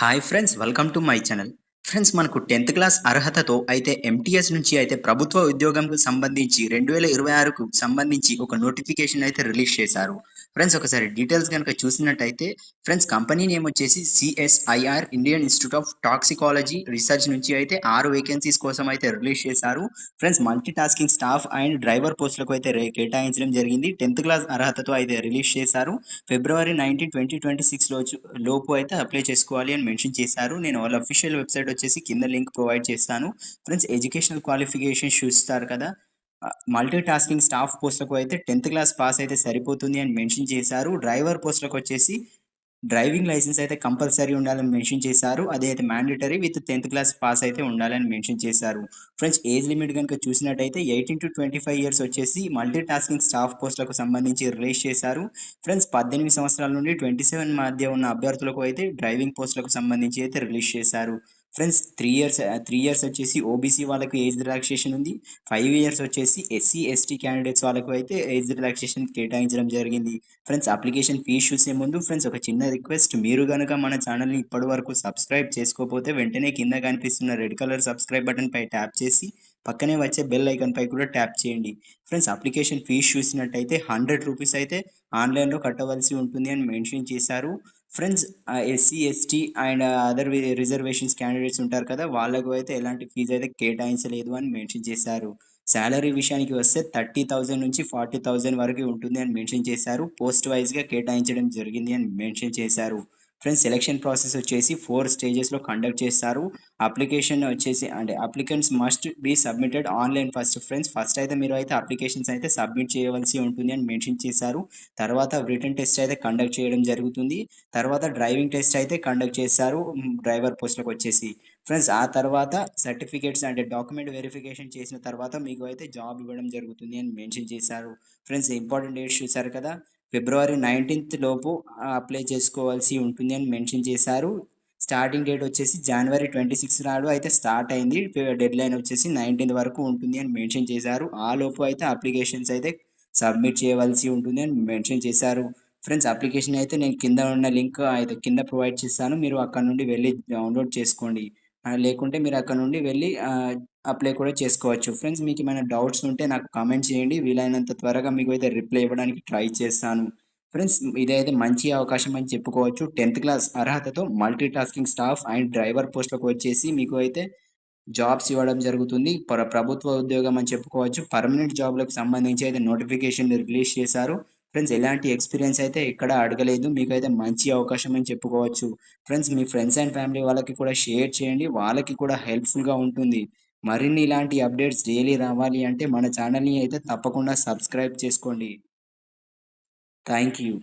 Hi friends welcome to my channel friends మనకు tenth class అర్హతతో అయితే ఎంటీఎస్ నుంచి అయితే ప్రభుత్వ ఉద్యోగంకు సంబంధించి రెండు వేల ఇరవై ఆరుకు సంబంధించి ఒక నోటిఫికేషన్ అయితే రిలీజ్ చేశారు. ఫ్రెండ్స్ ఒకసారి డీటెయిల్స్ కనుక చూసినట్టయితే ఫ్రెండ్స్ కంపెనీ నేమ్ వచ్చేసి CSIR Indian Institute of Toxicology Research నుంచి అయితే ఆరు వేకెన్సీస్ కోసం అయితే రిలీజ్ చేశారు. Friends multi tasking staff and driver పోస్టులకు అయితే కేటాయించడం జరిగింది. టెన్త్ క్లాస్ అర్హతతో అయితే రిలీజ్ చేశారు. February nineteen twenty twenty six లోపు అయితే అప్లై చేసుకోవాలి అని మెన్షన్ చేశారు. నేను వాళ్ళ అఫీషియల్ వెబ్సైట్ వచ్చేసి కింద లింక్ ప్రొవైడ్ చేస్తాను. ఫ్రెండ్స్ ఎడ్యుకేషనల్ క్వాలిఫికేషన్ చూస్తారు కదా. మల్టీ టాస్కింగ్ స్టాఫ్ పోస్టులకు అయితే టెన్త్ క్లాస్ పాస్ అయితే సరిపోతుంది అని మెన్షన్ చేశారు. డ్రైవర్ పోస్టులకు వచ్చేసి డ్రైవింగ్ లైసెన్స్ అయితే కంపల్సరీ ఉండాలని మెన్షన్ చేశారు. అదే అయితే mandatory with tenth class pass అయితే ఉండాలని మెన్షన్ చేశారు. ఫ్రెండ్స్ ఏజ్ లిమిట్ కనుక చూసినట్టయితే eighteen to twenty five years వచ్చేసి మల్టీ టాస్కింగ్ స్టాఫ్ పోస్టులకు సంబంధించి రిలీజ్ చేశారు. ఫ్రెండ్స్ పద్దెనిమిది సంవత్సరాల నుండి ట్వంటీ సెవెన్ మధ్య ఉన్న అభ్యర్థులకు అయితే డ్రైవింగ్ పోస్టులకు సంబంధించి అయితే రిలీజ్ చేశారు. Friends three years three years వచ్చేసి ఓబీసీ వాళ్ళకు ఏజ్ రిలాక్సేషన్ ఉంది. ఫైవ్ ఇయర్స్ వచ్చేసి ఎస్సీ ఎస్టీ క్యాండిడేట్స్ వాళ్ళకు అయితే ఏజ్ రిలాక్సేషన్ కేటాయించడం జరిగింది. ఫ్రెండ్స్ అప్లికేషన్ ఫీజ్ చూసే ముందు ఫ్రెండ్స్ ఒక చిన్న రిక్వెస్ట్. మీరు కనుక మన ఛానల్ని ఇప్పటి వరకు సబ్స్క్రైబ్ చేసుకోకపోతే వెంటనే కింద కనిపిస్తున్న రెడ్ కలర్ సబ్స్క్రైబ్ బటన్ పై ట్యాప్ చేసి పక్కనే వచ్చే బెల్ ఐకాన్ పై కూడా ట్యాప్ చేయండి. ఫ్రెండ్స్ అప్లికేషన్ ఫీజ్ చూసినట్టయితే హండ్రెడ్ రూపీస్ అయితే ఆన్లైన్లో కట్టవలసి ఉంటుంది అని మెన్షన్ చేశారు. Friends SC ST and other reservations candidates ఉంటారు కదా వాళ్ళకు అయితే ఎలాంటి ఫీజు అయితే కేటాయించలేదు అని మెన్షన్ చేశారు. శాలరీ విషయానికి వస్తే థర్టీ థౌజండ్ నుంచి ఫార్టీ థౌజండ్ వరకు ఉంటుంది అని మెన్షన్ చేశారు. పోస్ట్ వైజ్గా కేటాయించడం జరిగింది అని మెన్షన్ చేశారు. ఫ్రెండ్స్ సెలెక్షన్ ప్రాసెస్ వచ్చేసి ఫోర్ స్టేజెస్లో కండక్ట్ చేస్తారు. అప్లికేషన్ వచ్చేసి అంటే applicants must be submitted online first friends first అయితే మీరు అయితే అప్లికేషన్స్ అయితే సబ్మిట్ చేయవలసి ఉంటుంది అని మెన్షన్ చేశారు. తర్వాత రిటర్న్ టెస్ట్ అయితే కండక్ట్ చేయడం జరుగుతుంది. తర్వాత డ్రైవింగ్ టెస్ట్ అయితే కండక్ట్ చేస్తారు. డ్రైవర్ పోస్ట్లకు వచ్చేసి. ఫ్రెండ్స్ ఆ తర్వాత సర్టిఫికేట్స్ అంటే డాక్యుమెంట్ వెరిఫికేషన్ చేసిన తర్వాత మీకు అయితే జాబ్ ఇవ్వడం జరుగుతుంది అని మెన్షన్ చేశారు. ఫ్రెండ్స్ ఇంపార్టెంట్ డేట్స్ చూసారు కదా? ఫిబ్రవరి నైన్టీన్త్ లోపు అప్లై చేసుకోవాల్సి ఉంటుంది అని మెన్షన్ చేశారు. స్టార్టింగ్ డేట్ వచ్చేసి జనవరి ట్వంటీ సిక్స్ నాడు అయితే స్టార్ట్ అయింది. డెడ్ లైన్ వచ్చేసి నైన్టీన్త్ వరకు ఉంటుంది అని మెన్షన్ చేశారు. ఆ లోపు అయితే అప్లికేషన్స్ అయితే సబ్మిట్ చేయవలసి ఉంటుంది అని మెన్షన్ చేశారు. ఫ్రెండ్స్ అప్లికేషన్ అయితే నేను కింద ఉన్న లింక్ అయితే కింద ప్రొవైడ్ చేస్తాను. మీరు అక్కడ నుండి వెళ్ళి డౌన్లోడ్ చేసుకోండి. లేకుంటే మీరు అక్కడ నుండి వెళ్ళి అప్లై కూడా చేసుకోవచ్చు. ఫ్రెండ్స్ మీకు ఏమైనా డౌట్స్ ఉంటే నాకు కామెంట్ చేయండి. వీలైనంత త్వరగా మీకు అయితే రిప్లై ఇవ్వడానికి ట్రై చేస్తాను. ఫ్రెండ్స్ ఇదైతే మంచి అవకాశం అని చెప్పుకోవచ్చు. టెన్త్ క్లాస్ అర్హతతో multi tasking staff and driver పోస్టులకు వచ్చేసి మీకు అయితే జాబ్స్ ఇవ్వడం జరుగుతుంది. ప్ర ప్రభుత్వ ఉద్యోగం అని చెప్పుకోవచ్చు. పర్మనెంట్ జాబ్లకు సంబంధించి అయితే నోటిఫికేషన్ రిలీజ్ చేశారు. ఫ్రెండ్స్ ఎలాంటి ఎక్స్పీరియన్స్ అయితే ఎక్కడ అడగలేదు. మీకు అయితే మంచి అవకాశం అని చెప్పుకోవచ్చు. ఫ్రెండ్స్ మీ ఫ్రెండ్స్ అండ్ ఫ్యామిలీ వాళ్ళకి కూడా షేర్ చేయండి. వాళ్ళకి కూడా హెల్ప్ఫుల్గా ఉంటుంది. మరిన్ని ఇలాంటి అప్డేట్స్ డైలీ రావాలి అంటే మన ఛానల్ని అయితే తప్పకుండా సబ్స్క్రైబ్ చేసుకోండి. Thank you.